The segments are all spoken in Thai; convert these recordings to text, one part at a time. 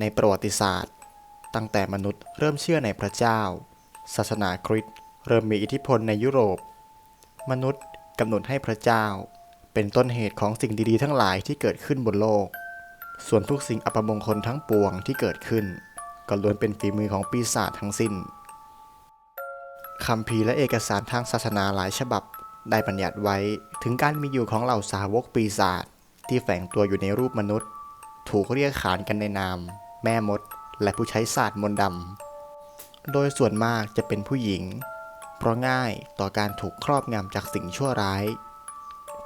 ในประวัติศาสตร์ ตั้งแต่มนุษย์เริ่มเชื่อในพระเจ้า ศาสนาคริสต์เริ่มมีอิทธิพลในยุโรป มนุษย์กำหนดให้พระเจ้า เป็นต้นเหตุของสิ่งดีๆ ทั้งหลายที่เกิดขึ้นบนโลก ส่วนทุกสิ่งอัปมงคลทั้งปวงที่เกิดขึ้น ก็ล้วนเป็นฝีมือของปีศาจทั้งสิ้นคำพีร์และเอกสารทางศาสนาหลายฉบับ ได้บัญญัติไว้ถึงการมีอยู่ของเหล่าสาวกปีศาจที่แฝงตัวอยู่ในรูปมนุษย์ ถูกเรียกขานกันในนาม แม่มด และผู้ใช้ศาสตร์มนต์ดำ โดยส่วนมากจะเป็นผู้หญิง เพราะง่ายต่อการถูกครอบงำจากสิ่งชั่วร้าย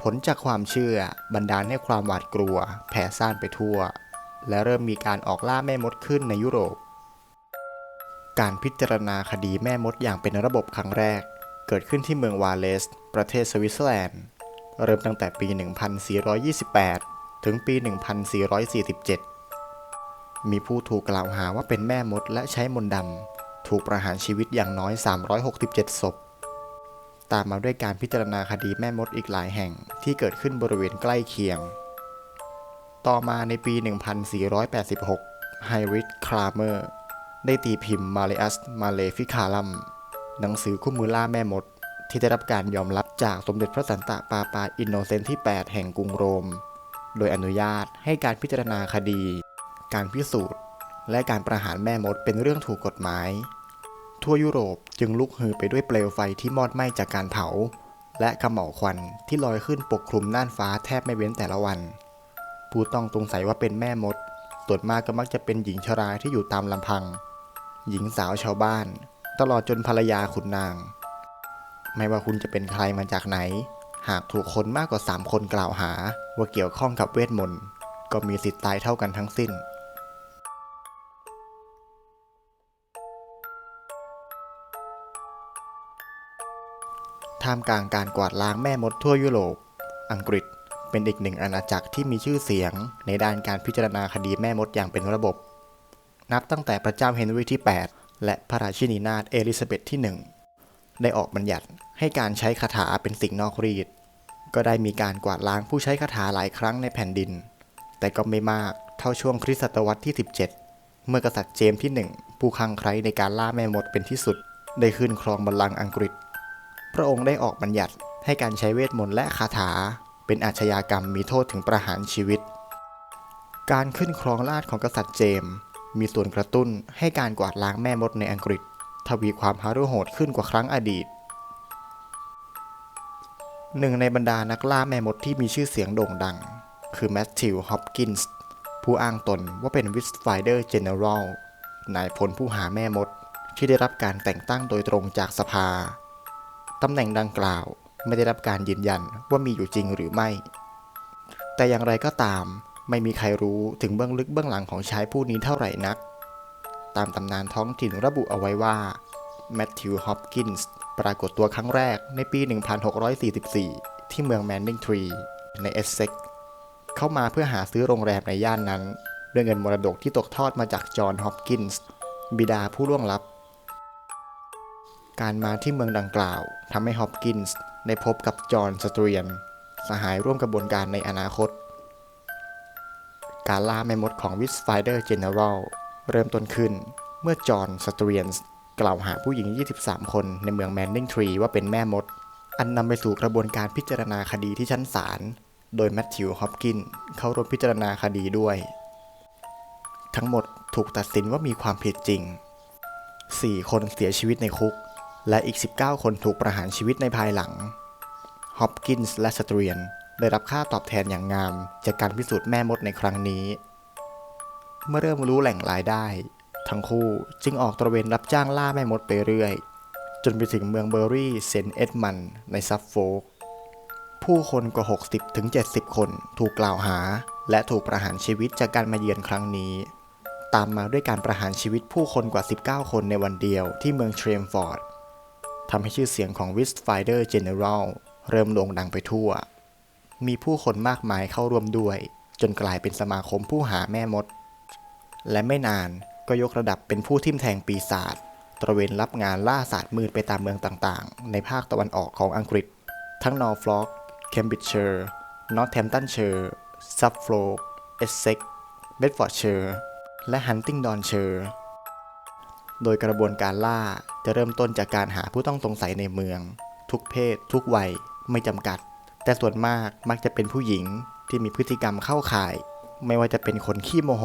ผลจากความเชื่อบันดาลให้ความหวาดกลัว แผ่ซ่านไปทั่ว และเริ่มมีการออกล่าแม่มดขึ้นในยุโรป การพิจารณาคดีแม่มดอย่างเป็นระบบครั้งแรก เกิดขึ้นที่เมืองวาเลส ประเทศสวิตเซอร์แลนด์เริ่มตั้งแต่ปี 1428 ถึงปี 1447 มีผู้ถูกกล่าวหาว่าเป็นแม่มดและใช้มนต์ดำ ถูกประหารชีวิตอย่างน้อย 367 ศพ ตามมาด้วยการพิจารณาคดีแม่มดอีกหลายแห่งที่เกิดขึ้นบริเวณใกล้เคียง ต่อมาในปี 1486 ไฮริชคลาเมอร์ ได้ตีพิมพ์ Malleus Maleficarum หนังสือคู่มือล่าแม่มด ที่ได้รับการยอมรับจากสมเด็จพระสันตะปาปาอินโนเซนต์ที่ 8 แห่งกรุงโรม โดยอนุญาตให้การพิจารณาคดี การพิสูจน์ และการประหารแม่มดเป็นเรื่องถูกกฎหมาย ทั่วยุโรปจึงลุกฮือไปด้วยเปลวไฟที่มอดไหม้จากการเผา และขมเหลาควันที่ลอยขึ้นปกคลุมน่านฟ้าแทบไม่เว้นแต่ละวัน ผู้ต้องสงสัยว่าเป็นแม่มดส่วนมากก็มักจะเป็นหญิงชราที่อยู่ตามลำพัง หญิงสาวชาวบ้าน ตลอดจนภรรยาขุนนาง ไม่ว่าคุณจะเป็นใครมาจากไหน หากถูกคนมากกว่า 3 คนกล่าวหาว่าเกี่ยวข้องกับเวทมนต์ก็มีสิทธิ์ตายเท่ากันทั้งสิ้น ท่ามกลางการกวาดล้างแม่มดทั่วยุโรป อังกฤษเป็นอีกหนึ่งอาณาจักรที่มีชื่อเสียง ในด้านการพิจารณาคดีแม่มดอย่างเป็นระบบ นับตั้งแต่พระเจ้าเฮนรีที่ 8 และพระราชินีนาถเอลิซาเบธที่ 1 ได้ออกบัญญัติให้การใช้คาถาเป็นสิ่งนอกรีด ก็ได้มีการกวาดล้างผู้ใช้คาถาหลายครั้งในแผ่นดิน แต่ก็ไม่มากเท่าช่วงคริสตศตวรรษที่ 17 เมื่อกษัตริย์เจมส์ที่ 1 ผู้คลั่งไคล้ในการล่าแม่มดเป็นที่สุด ได้ขึ้นครองบัลลังก์อังกฤษ พระองค์ได้ออกบัญญัติให้การใช้เวทมนต์และคาถา เป็นอาชญากรรมมีโทษถึงประหารชีวิต การขึ้นครองราชของกษัตริย์เจมส์มีส่วนกระตุ้นให้การกวาดล้างแม่มดในอังกฤษ ทวีความหารุโหดขึ้นกว่าครั้งอดีต หนึ่งในบรรดานักล่าแม่มดที่มีชื่อเสียงโด่งดัง คือแมทธิว ฮอปกินส์ ผู้อ้างตนว่าเป็นวิสไฟเดอร์เจเนอรัลนายพลผู้หาแม่มดที่ได้รับการแต่งตั้งโดยตรงจากสภา ตำแหน่งดังกล่าวไม่ได้รับการยืนยันว่ามีอยู่จริงหรือไม่ แต่อย่างไรก็ตามไม่มีใครรู้ถึงเบื้องลึกเบื้องหลังของชายผู้นี้เท่าไหร่นัก ตามตำนานท้องถิ่นระบุเอาไว้ว่าแมทธิวฮอปกินส์ปรากฏตัวครั้งแรกในปี 1644 ที่เมืองแมนนิงทรีในเอสเซ็กเข้ามาเพื่อหาซื้อโรงแรมในย่านนั้น ด้วยเงินมรดกที่ตกทอดมาจากจอห์นฮอปกินส์บิดาผู้ล่วงลับ การมาที่เมืองดังกล่าวทำให้ฮอปกินส์ได้พบกับจอห์นสเตรียน สหายร่วมกระบวนการในอนาคต การล่าแม่มดของวิสไฟเดอร์เจเนอรัลเริ่มต้นขึ้นเมื่อจอห์นสเตรียนกล่าวหาผู้หญิง 23 คนในเมืองแมนนิงทรีว่าเป็นแม่มด อันนำไปสู่กระบวนการพิจารณาคดีที่ชั้นศาล โดยแมทธิวฮอปกินเข้าร่วมพิจารณาคดีด้วย ทั้งหมดถูกตัดสินว่ามีความผิดจริง 4 คนเสียชีวิตในคุก และอีก 19 คนถูกประหารชีวิตในภายหลัง ฮอปกินส์และสเตรียน ได้รับค่าตอบแทนอย่างงาม จากการพิสูจน์แม่มดในครั้งนี้ เมื่อเริ่มรู้แหล่งรายได้ ทั้งคู่จึงออกตระเวนรับจ้างล่าแม่มดไปเรื่อย จนไปถึงเมืองเบอร์รี่เซนต์เอ็ดมันด์ในซัฟโฟกผู้คนกว่า 60ถึง70 คนถูกกล่าวหา และถูกประหารชีวิตจากการมาเยือนครั้งนี้ ตามมาด้วยการประหารชีวิตผู้คนกว่า 19 คนในวันเดียวที่เมืองเทรมฟอร์ด ทำให้ชื่อเสียงของวิสไฟเดอร์เจเนอรัลเริ่มโด่งดังไปทั่ว มีผู้คนมากมายเข้าร่วมด้วย จนกลายเป็นสมาคมผู้หาแม่มด และไม่นานก็ยกระดับเป็นผู้ทิมแทงปีศาจตระเวนรับงานล่าศาสตร์มืดไปตามเมืองต่างๆ ในภาคตะวันออกของอังกฤษ ทั้งนอร์ฟล็อกเคมบริดจ์เชอร์นอตแทมตันเชอร์ซัฟโฟลกเอสเซ็กเบดฟอร์ดเชอร์และฮันติงดอนเชอร์ โดยกระบวนการล่าจะเริ่มต้นจากการหาผู้ต้องสงสัยในเมือง ทุกเพศ ทุกวัย ไม่จำกัด แต่ส่วนมากมักจะเป็นผู้หญิงที่มีพฤติกรรมเข้าข่าย ไม่ว่าจะเป็นคนขี้โมโห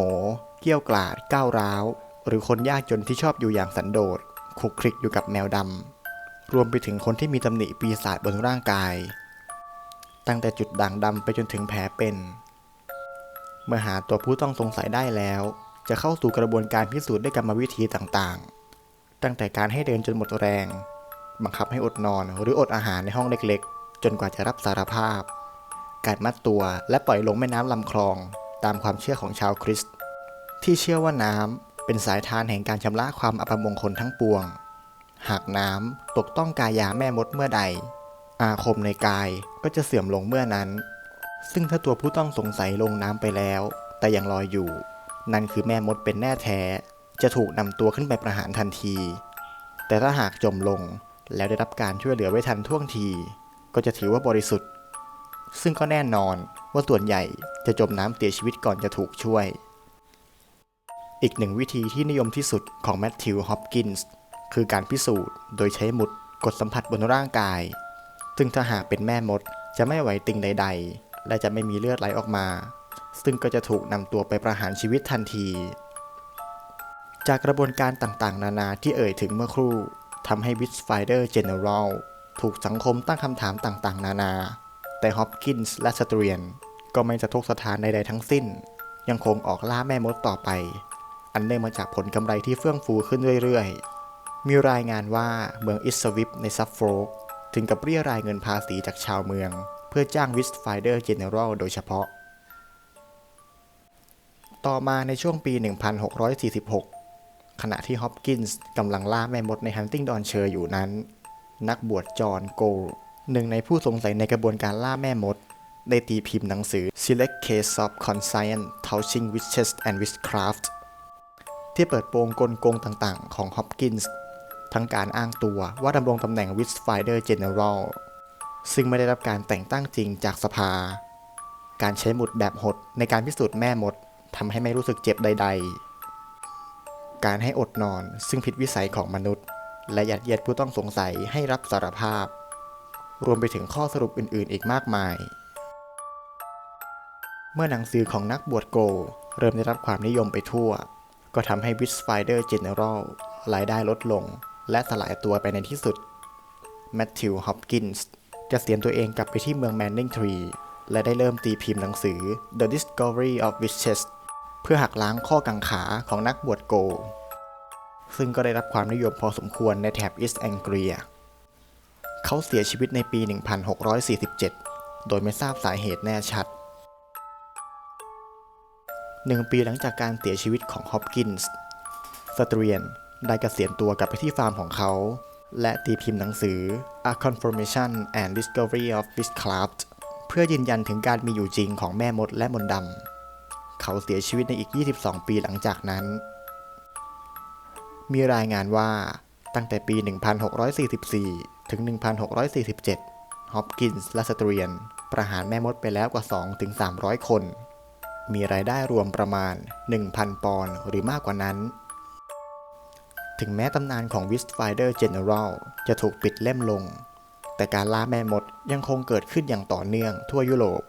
เกี้ยวกลาดก้าวร้าว หรือคนยากจนที่ชอบอยู่อย่างสันโดษคลุกคลิกอยู่กับแมวดำรวมไปถึงคนที่มีตำหนิปีศาจบนร่างกาย ตั้งแต่จุดด่างดำไปจนถึงแผลเป็น เมื่อหาตัวผู้ต้องสงสัยได้แล้ว จะเข้าสู่กระบวนการพิสูจน์ด้วยกรรมวิธีต่างๆ ตั้งแต่การให้เดินจนหมดแรง บังคับให้อดนอนหรืออดอาหารในห้องเล็กๆ จนกว่าจะรับสารภาพ การมัดตัวและปล่อยลงแม่น้ำลำคลอง ตามความเชื่อของชาวคริสต์ที่เชื่อว่าน้ำเป็นสายทานแห่งการชำระความอัปมงคลทั้งปวง หากน้ำตกต้องกายาแม่มดเมื่อใด อาคมในกายก็จะเสื่อมลงเมื่อนั้น ซึ่งถ้าตัวผู้ต้องสงสัยลงน้ำไปแล้ว แต่ยังลอยอยู่ นั่นคือแม่มดเป็นแน่แท้ จะถูกนำตัวขึ้นไปประหารทันที แต่ถ้าหากจมลงแล้วได้รับการช่วยเหลือไว้ทันท่วงที ก็จะถือว่าบริสุทธิ์ ซึ่งก็แน่นอนว่าส่วนใหญ่จะจมน้ำเสียชีวิตก่อนจะถูกช่วย อีกหนึ่งวิธีที่นิยมที่สุดของแมทธิว ฮอปกินส์คือการพิสูจน์โดยใช้หมุดกดสัมผัสบนร่างกาย ซึ่งถ้าหากเป็นแม่มดจะไม่ไหวติงใด ๆ และจะไม่มีเลือดไหลออกมา ซึ่งก็จะถูกนำตัวไปประหารชีวิตทันที จากกระบวนการต่างๆ นานาที่เอ่ยถึงเมื่อครู่ทำให้วิสไฟเดอร์เจเนอรัลถูกสังคมตั้งคำถามต่างๆ นานา แต่ฮอปกินส์และสเตรียน ก็ไม่สะทกสถานใดๆทั้งสิ้น ยังคงออกล่าแม่มดต่อไป อันเนื่องมาจากผลกำไรที่เฟื่องฟูขึ้นเรื่อยๆ มีรายงานว่าเมืองอิสวิปในซัฟโฟกถึงกับเรียรายเงินภาษีจากชาวเมือง เพื่อจ้างวิสไฟเดอร์เจเนอรัลโดยเฉพาะ ต่อมาในช่วงปี 1646 ขณะที่ฮอปกินส์กำลังล่าแม่มดในฮันติงดอนเชอร์อยู่นั้น นักบวชจอห์นโกลหนึ่งในผู้สงสัยในกระบวนการล่าแม่มด ได้ตีพิมพ์หนังสือ Select Case of Conscience Touching Witches and Witchcraft ที่เปิดโปงกลโกงต่างๆ ของฮอปกินส์ทั้งการอ้างตัวว่าดำรงตำแหน่ง Witchfinder General ซึ่งไม่ได้รับการแต่งตั้งจริงจากสภา การใช้หมุดแบบหดในการพิสูจน์แม่มด ทำให้ไม่รู้สึกเจ็บใด ๆ การให้อดนอนซึ่งผิดวิสัยของมนุษย์ และยัดเยียดผู้ต้องสงสัยให้รับสารภาพ รวมไปถึงข้อสรุปอื่นๆ อีกมากมาย เมื่อหนังสือของนักบวชโก เริ่มได้รับความนิยมไปทั่ว ก็ทำให้ Witchfinder General รายได้ลดลง และสลายตัวไปในที่สุดแมทธิวฮอปกินส์จะเสียนตัวเองกลับไปที่เมืองแมนนิงทรีและได้เริ่มตีพิมพ์หนังสือ The Discovery of Witches เพื่อหักล้างข้อกังขาของนักบวชโก ซึ่งก็ได้รับความนิยมพอสมควรในแถบอิสแองเกรีย เขาเสียชีวิตในปี 1647 โดยไม่ทราบสาเหตุแน่ชัดหนึ่งปีหลังจากการเสียชีวิตของฮอปกินส์ สเตรียนได้เกษียณตัวกลับไปที่ฟาร์มของเขา และตีพิมพ์หนังสือ A Confirmation and Discovery of Witchcraft เพื่อยืนยันถึงการมีอยู่จริงของแม่มดและมนต์ดำ เขาเสียชีวิตในอีก 22 ปีหลังจากนั้น มีรายงานว่าตั้งแต่ปี 1644 ถึง 1647 ฮอปกินส์และสเตรียน ประหารแม่มดไปแล้วกว่า 2-300 คน มีรายได้รวมประมาณ 1,000 ปอนด์หรือมากกว่านั้น ถึงแม้ตำนานของ Witchfinder General จะถูกปิดเล่มลง แต่การล่าแม่มดยังคงเกิดขึ้นอย่างต่อเนื่องทั่วยุโรป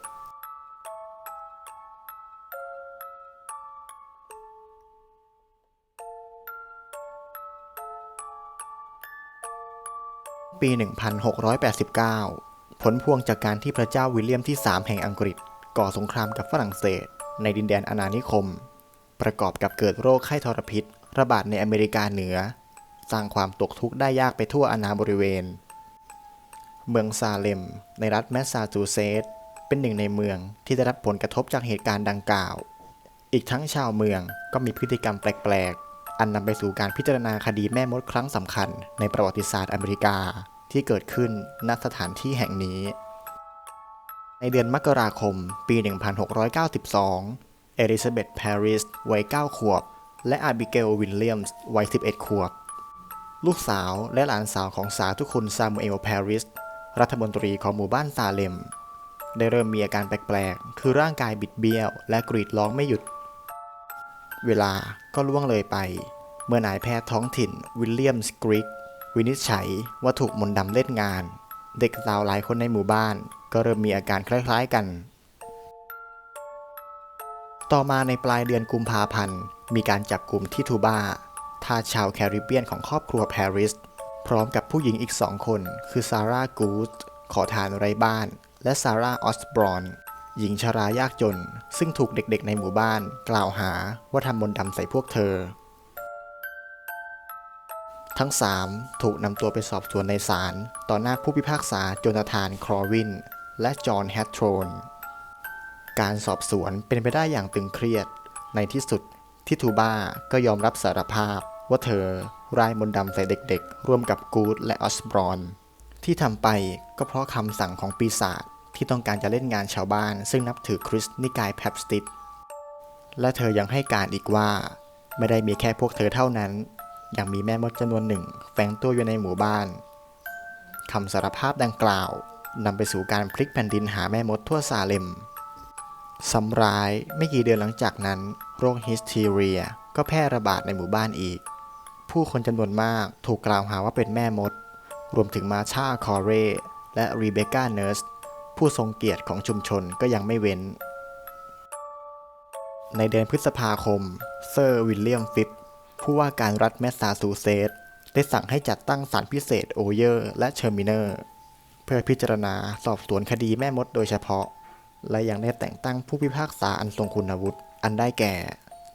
ปี 1689 ผลพวงจากการที่พระเจ้าวิลเลียมที่ 3 แห่งอังกฤษ ก่อสงครามกับฝรั่งเศส ในดินแดนอาณานิคม ประกอบกับเกิดโรคไข้ทรพิษ ระบาดในอเมริกาเหนือ สร้างความตกทุกข์ได้ยากไปทั่วอาณาบริเวณ เมืองซาเลม ในรัฐแมสซาชูเซตส์เป็นหนึ่งในเมืองที่ได้รับผลกระทบจากเหตุการณ์ดังกล่าว อีกทั้งชาวเมืองก็มีพฤติกรรมแปลกๆอันนำไปสู่การพิจารณาคดีแม่มดครั้งสำคัญในประวัติศาสตร์อเมริกา ที่เกิดขึ้นณสถานที่แห่งนี้ ในเดือนมกราคมปี 1692 เอลิซาเบธแพริสวัย 9 ขวบ และอาบิเกลวิลเลียมส์วัย 11 ขวบ ลูกสาวและหลานสาวของสาธุคุณซามูเอลแพริสรัฐมนตรีของหมู่บ้านซาเลม ได้เริ่มมีอาการแปลกๆ คือร่างกายบิดเบี้ยว และกรีดร้องไม่หยุด เวลาก็ล่วงเลยไป เมื่อนายแพทย์ท้องถิ่นวิลเลียมสกริก วินิจฉัยว่าถูกมนต์ดำเล่นงาน เด็กสาวหลายคนในหมู่บ้าน ก็เริ่มมีอาการคล้ายๆกัน ต่อมาในปลายเดือนกุมภาพันธ์ มีการจับกลุ่มที่ทูบาทาชาวแคริบเบียนของครอบครัวแพริส พร้อมกับผู้หญิงอีกสองคน คือซาร่ากูดขอทานไร้บ้าน และซาร่าออสบรอนหญิงชรายากจน ซึ่งถูกเด็กๆในหมู่บ้าน กล่าวหาว่าทำมนต์ดำใส่พวกเธอ ทั้งสามถูกนำตัวไปสอบสวนในศาลต่อหน้าผู้พิพากษาโจนาธานครอวิน และจอห์นแฮตโทรน การสอบสวนเป็นไปได้อย่างตึงเครียด ในที่สุดที่ทูบ้าก็ยอมรับสารภาพว่าเธอร่ายมนต์ดำใส่เด็กๆ ร่วมกับกูดและออสบรอน ที่ทำไปก็เพราะคำสั่งของปีศาจที่ต้องการจะเล่นงานชาวบ้าน ซึ่งนับถือคริสต์นิกายแพบสติดและเธอยังให้การอีกว่า ไม่ได้มีแค่พวกเธอเท่านั้น ยังมีแม่มดจำนวนหนึ่งแฝงตัวอยู่ในหมู่บ้านคำสารภาพดังกล่าวนำไปสู่การพลิกแผ่นดินหาแม่มดทั่วซาเลมซ้ำร้ายไม่กี่เดือนหลังจากนั้น โรคฮิสทีเรียก็แพร่ระบาดในหมู่บ้านอีก ผู้คนจำนวนมากถูกกล่าวหาว่าเป็นแม่มด รวมถึงมาชาคอเรและรีเบคก้าเนิร์สผู้ทรงเกียรติของชุมชนก็ยังไม่เว้น ในเดือนพฤษภาคม เซอร์วิลเลียมฟิป ผู้ว่าการรัฐแมสซาชูเซตส์ได้สั่งให้จัดตั้งศาลพิเศษโอเยอร์ และเชอร์มิเนอร์ เพื่อพิจารณาสอบสวนคดีแม่มดโดยเฉพาะ และยังได้แต่งตั้งผู้พิพากษาอันทรงคุณวุฒิอันได้แก่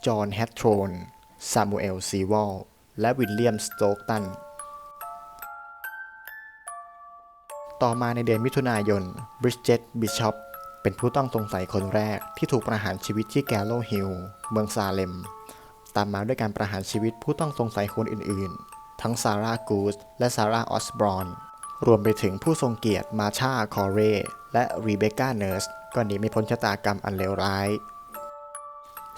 จอห์นแฮตโทรนซามูเอลซีวอลและวิลเลียมสโตกตันต่อมาในเดือนมิถุนายนบริดเจตบิชอปเป็นผู้ต้องสงสัยคนแรกที่ถูกประหารชีวิตที่แกลโลฮิลเมืองซาเลม ตามมาด้วยการประหารชีวิตผู้ต้องสงสัยคนอื่นๆ ทั้งซาร่ากูสและซาร่าออสบรอน รวมไปถึงผู้ทรงเกียรติมาชาคอเรและรีเบคก้าเนิร์สก็หนีไม่พ้นชะตากรรมอันเลวร้าย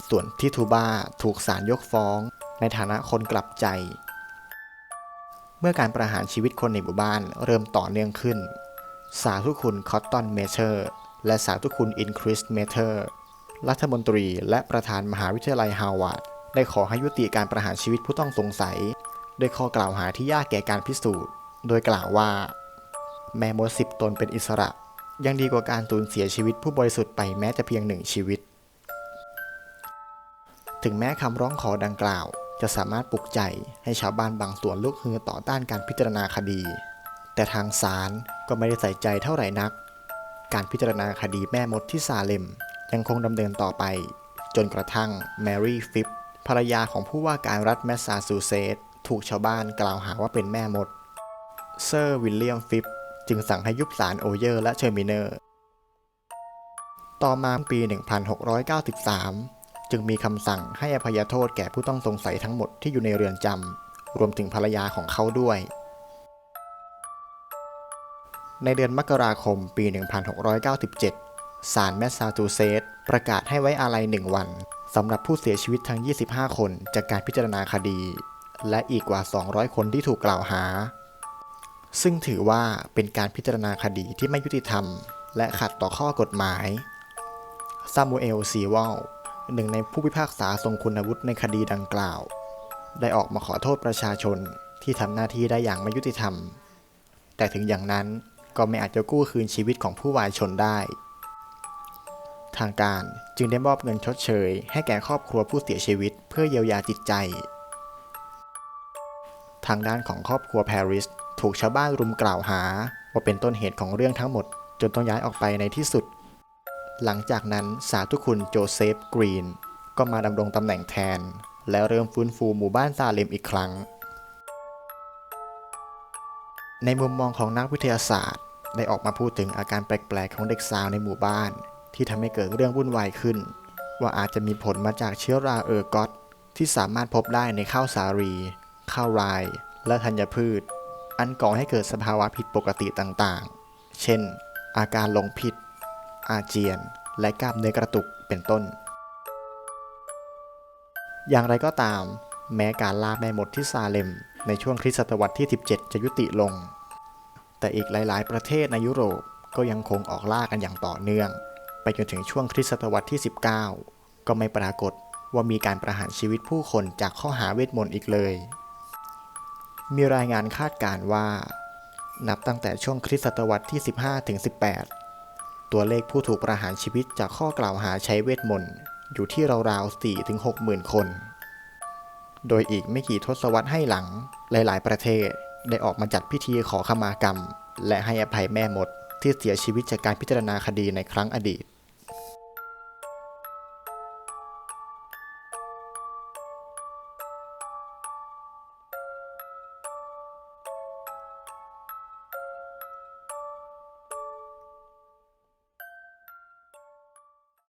ส่วนที่ทูบ้าถูกศาลยกฟ้อง ในฐานะคนกลับใจ เมื่อการประหารชีวิตคนในหมู่บ้านเริ่มต่อเนื่องขึ้น สาธุคุณคอตตอนเมเชอร์และสาธุคุณอินคริสเมเทอร์รัฐมนตรีและประธานมหาวิทยาลัยฮาวาด ได้ขอให้ยุติการประหารชีวิตผู้ต้องสงสัยโดยข้อกล่าวหาที่ยากแก่การพิสูจน์ โดยกล่าวว่า แม่มดสิบตนเป็นอิสระ ยังดีกว่าการสูญเสียชีวิตผู้บริสุทธิ์ไปแม้จะเพียงหนึ่งชีวิต ถึงแม้คำร้องขอดังกล่าว จะสามารถปลุกใจให้ชาวบ้านบางส่วนลุกฮือต่อต้านการพิจารณาคดี แต่ทางศาลก็ไม่ได้ใส่ใจเท่าไหร่นัก การพิจารณาคดีแม่มดที่ซาเลมยังคงดำเนินต่อไป จนกระทั่งแมรี่ฟิป ภรรยาของผู้ว่าการรัฐแมสซาชูเซตส์ถูกชาวบ้านกล่าวหาว่าเป็นแม่มด เซอร์วิลเลียมฟิปจึงสั่งให้ยุบศาลโอเยอร์และเชอร์มิเนอร์ ต่อมาปี 1693 จึงมีคำสั่งให้อภัยโทษแก่ผู้ต้องสงสัยทั้งหมดที่อยู่ในเรือนจำ รวมถึงภรรยาของเขาด้วย ในเดือนมกราคมปี 1697 ศาลแมสซาชูเซตส์ประกาศให้ไว้อาลัยหนึ่งวัน สำหรับผู้เสียชีวิตทั้ง 25 คนจากการพิจารณาคดี และอีกกว่า 200 คนที่ถูกกล่าวหา ซึ่งถือว่าเป็นการพิจารณาคดีที่ไม่ยุติธรรม และขัดต่อข้อกฎหมายซามูเอลซีวอลหนึ่งในผู้พิพากษาทรงคุณวุฒิในคดีดังกล่าว ได้ออกมาขอโทษประชาชนที่ทำหน้าที่ได้อย่างไม่ยุติธรรม แต่ถึงอย่างนั้นก็ไม่อาจจะกู้คืนชีวิตของผู้วายชนได้ ทางการ จึงได้มอบเงินชดเชย ให้แก่ครอบครัวผู้เสียชีวิต เพื่อเยียวยาจิตใจ ทางด้านของครอบครัวแพริสถูกชาวบ้านรุมกล่าวหา ว่าเป็นต้นเหตุของเรื่องทั้งหมด จนต้องย้ายออกไปในที่สุด หลังจากนั้นสาธุคุณโจเซฟกรีน ก็มาดำรงตำแหน่งแทน และเริ่มฟื้นฟูหมู่บ้านซาเลมอีกครั้ง ในมุมมองของนักวิทยาศาสตร์ ได้ออกมาพูดถึงอาการแปลกๆของเด็กสาวในหมู่บ้าน ที่ทำให้เกิดเรื่องวุ่นวายขึ้น ว่าอาจจะมีผลมาจากเชื้อราเออร์กอตที่สามารถพบได้ในข้าวสาลี ข้าวไรและธัญพืช อันก่อให้เกิดสภาวะผิดปกติต่างๆ เช่น อาการหลงผิด อาเจียน และกล้ามเนื้อกระตุกเป็นต้น อย่างไรก็ตาม แม้การล่าแม่มดที่ซาเลม ในช่วงคริสตศตวรรษที่ 17 จะยุติลง แต่อีกหลาย ๆ ประเทศในยุโรปก็ยังคงออกล่ากันอย่างต่อเนื่อง จนถึงช่วงคริสตศตวรรษที่ 19 ก็ไม่ปรากฏว่ามีการประหารชีวิตผู้คนจากข้อหาเวทมนต์อีกเลย มีรายงานคาดการณ์ว่า นับตั้งแต่ช่วงคริสตศตวรรษที่ 15ถึง18 ตัวเลขผู้ถูกประหารชีวิตจากข้อกล่าวหาใช้เวทมนต์อยู่ที่ราวๆ4ถึง6หมื่นคน โดยอีกไม่กี่ทศวรรษให้หลัง หลายๆ ประเทศได้ออกมาจัดพิธีขอขมากรรม และให้อภัยแม่มดที่เสียชีวิตจากการพิจารณาคดีในครั้งอดีต